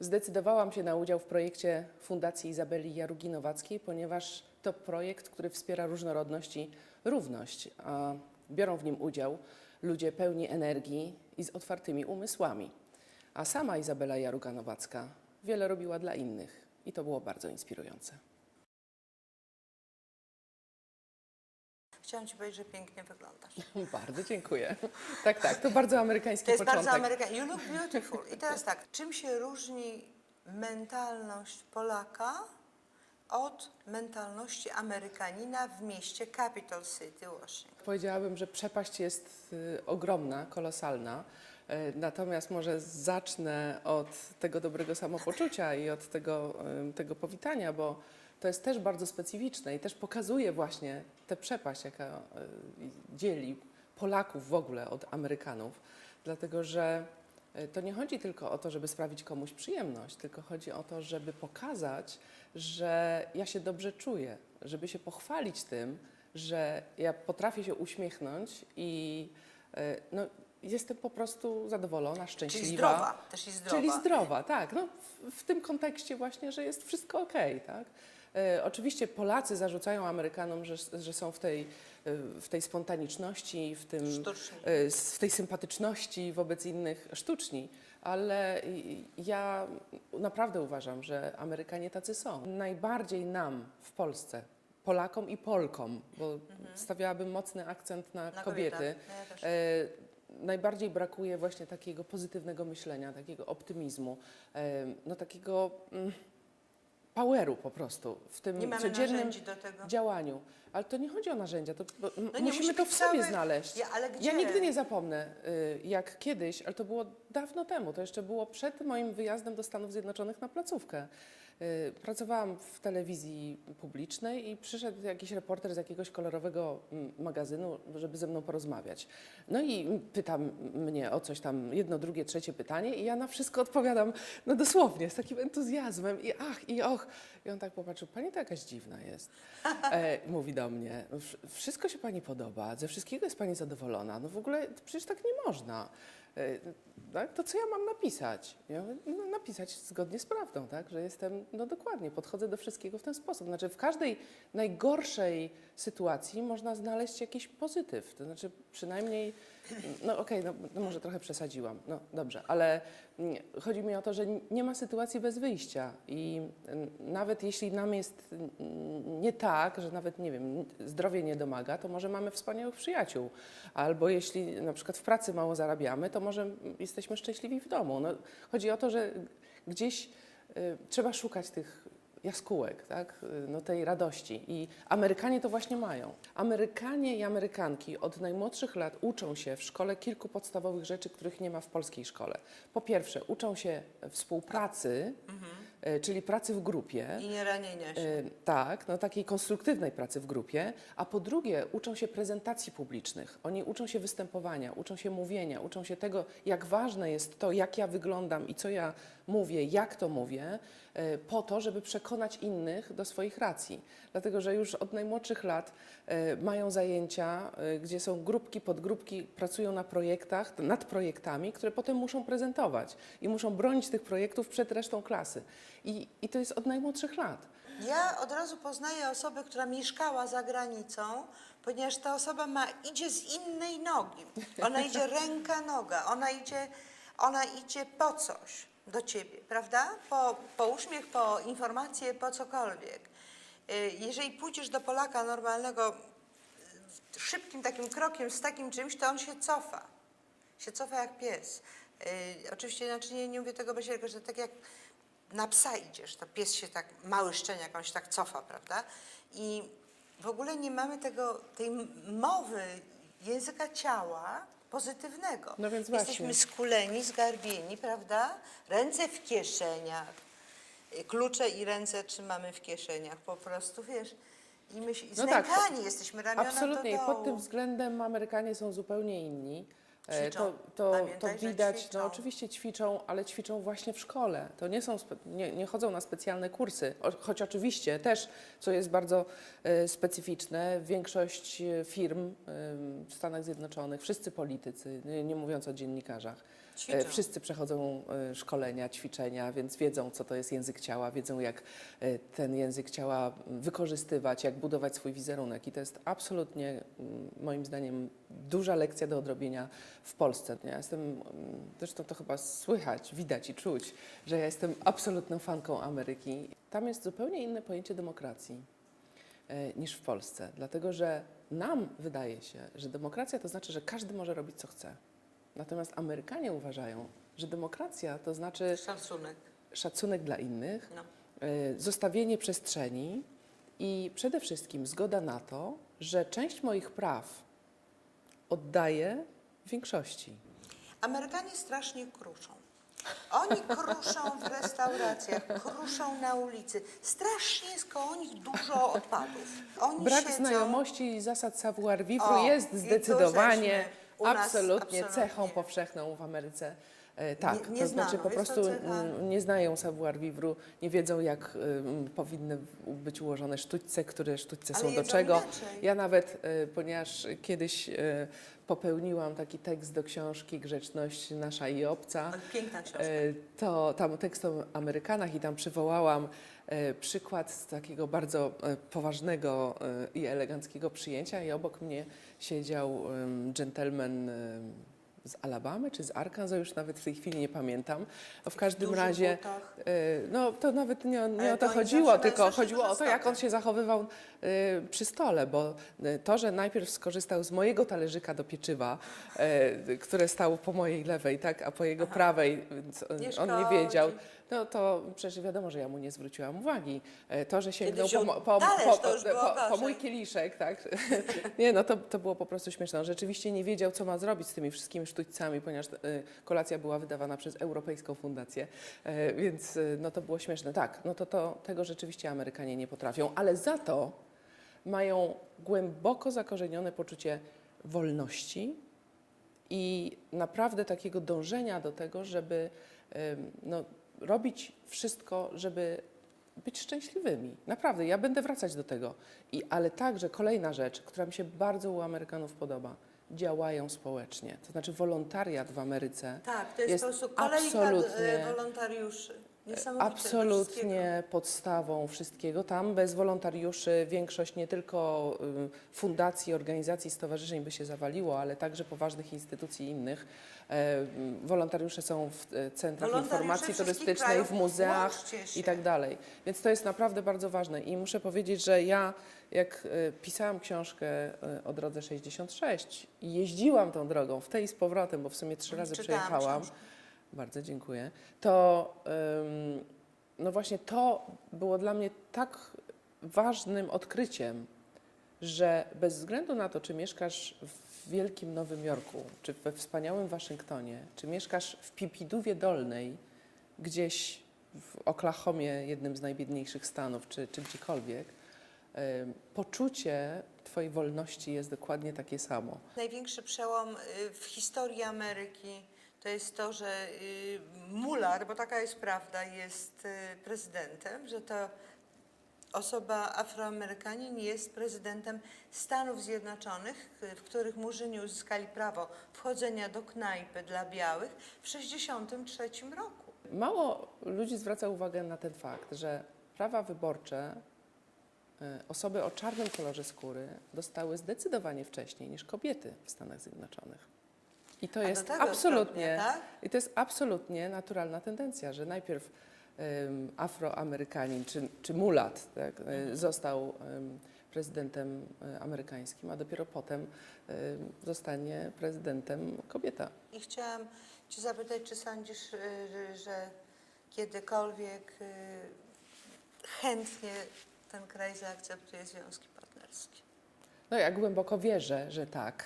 Zdecydowałam się na udział w projekcie Fundacji Izabeli Jarugi-Nowackiej, ponieważ to projekt, który wspiera różnorodność i równość, a biorą w nim udział ludzie pełni energii i z otwartymi umysłami. A sama Izabela Jaruga-Nowacka wiele robiła dla innych i to było bardzo inspirujące. Chciałam Ci powiedzieć, że pięknie wyglądasz. Bardzo dziękuję. Tak, tak, to bardzo amerykański To jest początek. bardzo amerykańskie. You look beautiful. I teraz tak, czym się różni mentalność Polaka od mentalności Amerykanina w mieście Capital City, Washington? Powiedziałabym, że przepaść jest y, ogromna, kolosalna. Y, Natomiast może zacznę od tego dobrego samopoczucia i od tego, y, tego powitania, bo to jest też bardzo specyficzne i też pokazuje właśnie tę przepaść, jaka y, dzieli Polaków w ogóle od Amerykanów. Dlatego, że y, to nie chodzi tylko o to, żeby sprawić komuś przyjemność, tylko chodzi o to, żeby pokazać, że ja się dobrze czuję, żeby się pochwalić tym, że ja potrafię się uśmiechnąć i e, no, jestem po prostu zadowolona, szczęśliwa. Czyli zdrowa, też zdrowa. Czyli zdrowa, tak. No, w, w tym kontekście właśnie, że jest wszystko okej, tak. E, oczywiście Polacy zarzucają Amerykanom, że, że są w tej, e, w tej spontaniczności, w, tym, Sztuczni. e, w tej sympatyczności wobec innych sztuczni, ale ja naprawdę uważam, że Amerykanie tacy są. Najbardziej nam w Polsce, Polakom i Polkom, bo stawiałabym mocny akcent na, Na kobiety, kobietach. No ja e, najbardziej brakuje właśnie takiego pozytywnego myślenia, takiego optymizmu, e, no takiego mm, poweru po prostu w tym Nie mamy codziennym narzędzi do tego. działaniu. Ale to nie chodzi o narzędzia, to, bo m- No nie, musimy musi to być w sobie znaleźć. Ja, ale gdzie? nigdy nie zapomnę, y, jak kiedyś, ale to było dawno temu, to jeszcze było przed moim wyjazdem do Stanów Zjednoczonych na placówkę. Y, Pracowałam w telewizji publicznej i przyszedł jakiś reporter z jakiegoś kolorowego mm, magazynu, żeby ze mną porozmawiać. No i pyta m- mnie o coś tam, jedno, drugie, trzecie pytanie i ja na wszystko odpowiadam, no dosłownie, z takim entuzjazmem i ach, i och. I on tak popatrzył, pani to jakaś dziwna jest. E, mówi do mnie, "Wsz- wszystko się pani podoba, ze wszystkiego jest pani zadowolona. No w ogóle przecież tak nie można. E, tak? To co ja mam napisać? Ja mówię, no, napisać zgodnie z prawdą, tak? że jestem, no dokładnie, podchodzę do wszystkiego w ten sposób. Znaczy w każdej najgorszej sytuacji można znaleźć jakiś pozytyw. To znaczy przynajmniej, no okej, no, no może trochę przesadziłam, no dobrze, ale mm, chodzi mi o to, że nie ma sytuacji bez wyjścia i nawet jeśli nam jest nie tak, że nawet, nie wiem, zdrowie nie domaga, to może mamy wspaniałych przyjaciół. Albo jeśli na przykład w pracy mało zarabiamy, to może jesteśmy szczęśliwi w domu. No, chodzi o to, że gdzieś y, trzeba szukać tych jaskółek, tak? No, tej radości. I Amerykanie to właśnie mają. Amerykanie i Amerykanki od najmłodszych lat uczą się w szkole kilku podstawowych rzeczy, których nie ma w polskiej szkole. Po pierwsze, uczą się współpracy, y, czyli pracy w grupie. I nie ranienia się. Y, Tak, no takiej konstruktywnej pracy w grupie, a po drugie uczą się prezentacji publicznych. Oni uczą się występowania, uczą się mówienia, uczą się tego, jak ważne jest to, jak ja wyglądam i co ja mówię, jak to mówię, y, po to, żeby przekonać innych do swoich racji. Dlatego, że już od najmłodszych lat mają zajęcia, gdzie są grupki, podgrupki, pracują na projektach, nad projektami, które potem muszą prezentować i muszą bronić tych projektów przed resztą klasy. I, i to jest od najmłodszych lat. Ja od razu poznaję osobę, która mieszkała za granicą, ponieważ ta osoba ma, idzie z innej nogi. Ona idzie ręka, noga, ona idzie, ona idzie po coś do ciebie, prawda? Po, po uśmiech, po informację, po cokolwiek. Y, Jeżeli pójdziesz do Polaka normalnego szybkim takim krokiem z takim czymś, to on się cofa. Się cofa jak pies. Y, oczywiście znaczy nie, nie mówię tego bezsiednego, że tak jak na psa idziesz, to pies się tak, mały szczeniak, on się tak cofa, prawda? I w ogóle nie mamy tego, tej mowy języka ciała pozytywnego. No więc Jesteśmy właśnie. skuleni, zgarbieni, prawda? Ręce w kieszeniach. Y, Klucze i ręce trzymamy w kieszeniach, po prostu, wiesz. I my się, No tak, jesteśmy ramiona Absolutnie. do dołu. pod tym względem Amerykanie są zupełnie inni. E, Ćwiczą. To, to, to Pamiętaj, widać, no oczywiście ćwiczą, ale ćwiczą właśnie w szkole. To nie są, nie, nie chodzą na specjalne kursy, o, choć oczywiście też, co jest bardzo e, specyficzne, większość e, firm e, w Stanach Zjednoczonych, wszyscy politycy, nie, nie mówiąc o dziennikarzach, Ćwiczą. wszyscy przechodzą e, szkolenia, ćwiczenia, więc wiedzą, co to jest język ciała, wiedzą, jak e, ten język ciała wykorzystywać, jak budować swój wizerunek. I to jest absolutnie, mm, moim zdaniem, duża lekcja do odrobienia w Polsce. Ja jestem, mm, zresztą to chyba słychać, widać i czuć, że ja jestem absolutną fanką Ameryki. Tam jest zupełnie inne pojęcie demokracji e, niż w Polsce, dlatego że nam wydaje się, że demokracja to znaczy, że każdy może robić co chce. Natomiast Amerykanie uważają, że demokracja to znaczy Szacunek. szacunek dla innych, No. e, zostawienie przestrzeni i przede wszystkim zgoda na to, że część moich praw oddaję większości. Amerykanie strasznie kruszą. Oni kruszą w restauracjach, kruszą na ulicy. Strasznie jest koło nich dużo odpadów. Oni Brak siedzą, znajomości zasad savoir vivre jest zdecydowanie nas absolutnie absolutnie. cechą powszechną w Ameryce. E, Tak, Nie- to znaczy po jest prostu mm, nie znają savoir vivre, nie wiedzą jak ym, powinny być ułożone sztućce, które sztućce Ale są do czego. inaczej. Ja nawet, e, ponieważ kiedyś e, popełniłam taki tekst do książki Grzeczność nasza i obca, Piękna książka. To tam tekst o Amerykanach i tam przywołałam przykład z takiego bardzo e, poważnego e, i eleganckiego przyjęcia i obok mnie siedział dżentelmen z Alabamy czy z Arkansas, już nawet w tej chwili nie pamiętam. W każdym dużych razie butach. E, No to nawet nie, o- nie o to to chodziło, tylko chodziło o to, jak on się zachowywał e, przy stole, bo e, to, że najpierw skorzystał z mojego talerzyka do pieczywa, e, które stało po mojej lewej, tak, a po jego Aha. prawej, więc on- Nie wiedział. No to przecież wiadomo, że ja mu nie zwróciłam uwagi. E, To, że sięgnął po, po, po, po, po mój kieliszek, tak, nie, no to, to było po prostu śmieszne. On rzeczywiście nie wiedział, co ma zrobić z tymi wszystkimi sztućcami, ponieważ e, kolacja była wydawana przez Europejską Fundację, e, więc no to było śmieszne. Tak, no to, to tego rzeczywiście Amerykanie nie potrafią, ale za to mają głęboko zakorzenione poczucie wolności i naprawdę takiego dążenia do tego, żeby no, robić wszystko, żeby być szczęśliwymi. Naprawdę, ja będę wracać do tego. I, ale także kolejna rzecz, która mi się bardzo u Amerykanów podoba, działają społecznie. To znaczy wolontariat w Ameryce Tak, to jest, jest po prostu kolejka absolutnie- absolutnie, wolontariuszy. Absolutnie podstawą wszystkiego. Tam bez wolontariuszy większość nie tylko y, fundacji, organizacji, stowarzyszeń by się zawaliło, ale także poważnych instytucji innych. E, Wolontariusze są w e, centrach informacji turystycznej, w muzeach i tak dalej. Więc to jest naprawdę bardzo ważne. I muszę powiedzieć, że ja jak e, pisałam książkę o drodze 66 i jeździłam tą drogą w tej i z powrotem, bo w sumie trzy razy Czytałam przejechałam, książkę. Bardzo dziękuję. To no właśnie to było dla mnie tak ważnym odkryciem, że bez względu na to, czy mieszkasz w wielkim Nowym Jorku, czy we wspaniałym Waszyngtonie, czy mieszkasz w Pipidówie Dolnej, gdzieś w Oklahomie, jednym z najbiedniejszych stanów, czy, czy gdziekolwiek, poczucie Twojej wolności jest dokładnie takie samo. Największy przełom y, w historii Ameryki to jest to, że y, Mular, bo taka jest prawda, jest y, prezydentem, że to osoba Afroamerykanin jest prezydentem Stanów Zjednoczonych, y, w których Murzyni uzyskali prawo wchodzenia do knajpy dla białych w 1963 roku. Mało ludzi zwraca uwagę na ten fakt, że prawa wyborcze osoby o czarnym kolorze skóry dostały zdecydowanie wcześniej niż kobiety w Stanach Zjednoczonych. I to A do jest tego absolutnie, stopnia, tak? i to jest absolutnie naturalna tendencja, że najpierw em, Afroamerykanin czy, czy mulat tak, e, Mhm. został em, prezydentem e, amerykańskim, a dopiero potem em, zostanie prezydentem kobieta. I chciałam Cię zapytać, czy sądzisz, y, że- że kiedykolwiek chętnie ten kraj zaakceptuje związki partnerskie? No ja głęboko wierzę, że tak,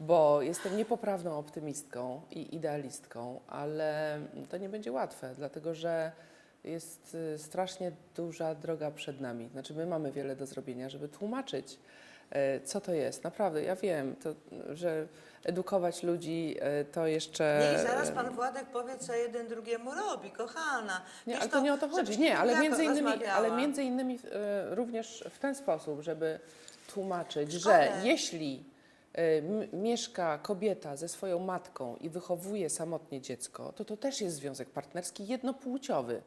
bo jestem niepoprawną optymistką i idealistką, ale to nie będzie łatwe, dlatego że jest y, strasznie duża droga przed nami. Znaczy my mamy wiele do zrobienia, żeby tłumaczyć e, co to jest. Naprawdę, ja wiem, to, że edukować ludzi e, to jeszcze... Nie, i zaraz pan Władek powie, co jeden drugiemu robi, kochana. Nie, Wiesz, ale to nie o to chodzi. Nie, ale między innymi, ale między innymi również w ten sposób, żeby tłumaczyć, że jeśli mieszka kobieta ze swoją matką i wychowuje samotnie dziecko, to to też jest związek partnerski jednopłciowy.